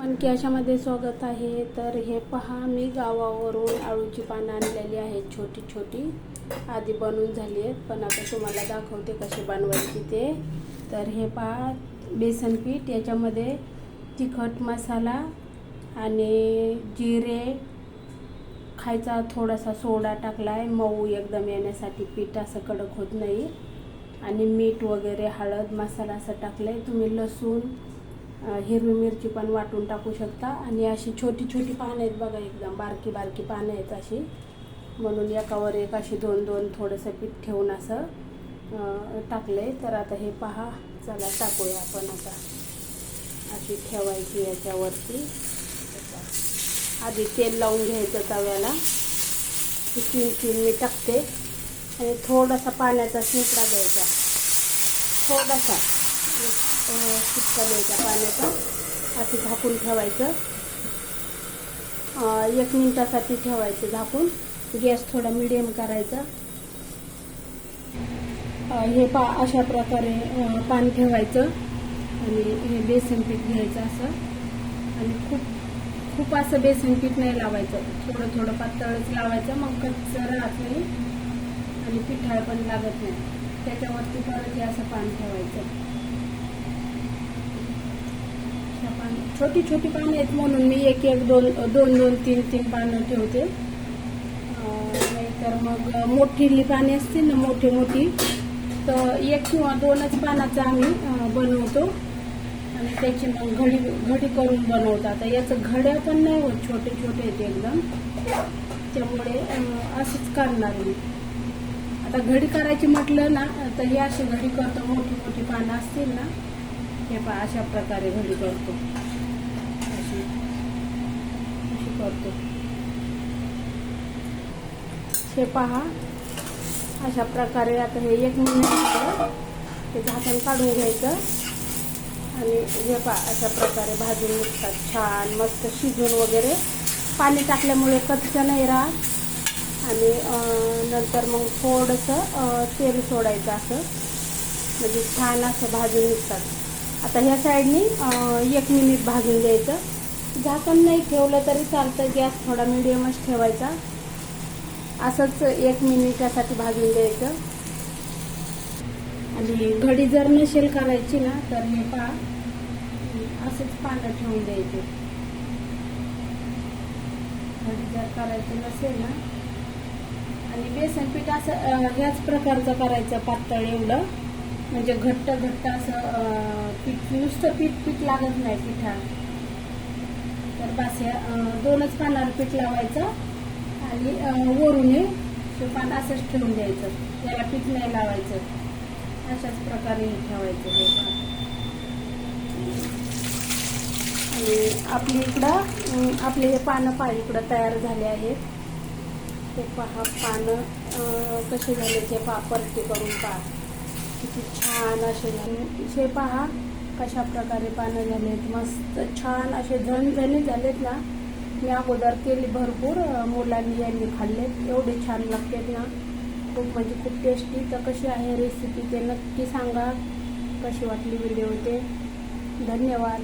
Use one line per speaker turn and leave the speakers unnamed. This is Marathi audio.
पण कॅशामध्ये स्वागत आहे. तर हे पहा मी गावावरून आळूची पानं आणलेली आहेत. छोटी छोटी. आधी बनवून झाली आहेत पण आता तुम्हाला दाखवते कशी बनवायची ते. तर हे पहा बेसन पीठ याच्यामध्ये तिखट मसाला आणि जिरे. खायचा थोडासा सोडा टाकला आहे मऊ एकदम येण्यासाठी पीठ असं कडक होत नाही. आणि मीठ वगैरे हळद मसाला असं टाकलं आहे तुम्ही लसूण हिरवी मिरची पण वाटून टाकू शकता. आणि अशी छोटी छोटी पानं आहेत बघा एकदम बारकी बारकी पानं आहेत अशी. म्हणून एकावर एक अशी दोन दोन थोडंसं पीठ ठेवून असं टाकलं आहे तर आता हे पहा चला टाकूया आपण आता. अशी ठेवायची याच्यावरती. आधी तेल लावून घ्यायचं तव्याला. ही तीन मी टाकते. आणि थोडासा पाण्याचा शिंपडा द्यायचा. थोडासा. एक, द्यायचा पाण्याचा असं झाकून ठेवायचं. एक मिनिटासाठी ठेवायचं झाकून. गॅस थोडा मिडियम करायचा. हे पा अशा प्रकारे पाणी पान ठेवायचं. आणि हे बेसन पीठ घ्यायचं असं. आणि खूप खूप असं बेसन पीठ नाही लावायचं. थोडं थोडं पातळच लावायचं. मग कच्च राहत नाही. आणि पिठाळ पण लागत नाही. त्याच्यावरती परत हे असं पान ठेवायचं. छोटी छोटी पानं आहेत म्हणून मी एक एक दोन दोन दोन तीन तीन पानं ठेवते. तर नाहीतर मग मोठी पाने असतील ना मोठी मोठी तर एक किंवा दोनच पानाचं आम्ही बनवतो. आणि त्याची मग घडी घडी करून बनवतो. आता याचं घड्या पण नाही होत छोटे छोटे आहेत एकदम. त्यामुळे असंच करणार मी. आता घडी करायची म्हटलं ना तर ही अशी घडी करतो मोठी मोठी पानं असतील ना हे पण अशा प्रकारे घडी करतो. अशी. अशी करतो. हे पहा अशा प्रकारे आता हे एक मिनिट ते झाकण काढून घ्यायचं. आणि हे पहा अशा प्रकारे भाजून निघतात छान मस्त शिजून वगैरे. पाणी टाकल्यामुळे कच्चं नाही राहत. आणि नंतर मग थोडंसं तेल सोडायचं असं. म्हणजे छान असं भाजून निघतात. आता ह्या साईडनी एक मिनिट भाजून द्यायचं झाकण नाही ठेवलं तरी चालतं गॅस थोडा मिडियमच ठेवायचा. असंच एक मिनिटासाठी भाजून द्यायचं आणि घडी जर नसेल करायची ना तर हे पा असंच पानं ठेवून द्यायचे. घडी जर करायची नसेल ना. आणि बेसन पीठ असं अं, ह्याच प्रकारचं करायचं पातळ एवढं. म्हणजे घट्ट घट्ट असं पीठ नुसतं पीठ पीठ लागत नाही पिठा तर बास या दोनच पानावर पीठ लावायचं आणि वरून ते पान असंच ठेवून द्यायचं. त्याला पीठ नाही लावायचं. अशाच प्रकारे ठेवायचं हे पान. आणि आपली इकडं आपले हे पानं पहा इकडं तयार झाले आहेत. ते पहा पानं कसे झाले ते पहा परते करून पहा. किती छान असे हे पहा कशा प्रकारे पानं झालेत. मस्त छान असे झणझणी झालेत ना. मी अगोदर केली भरपूर मुलांनी यांनी खाल्लेत. एवढे छान लागतात ना. खूप म्हणजे खूप टेस्टी तर कशी आहे रेसिपी ते नक्की सांगा. कशी वाटली व्हिडिओ ते? धन्यवाद.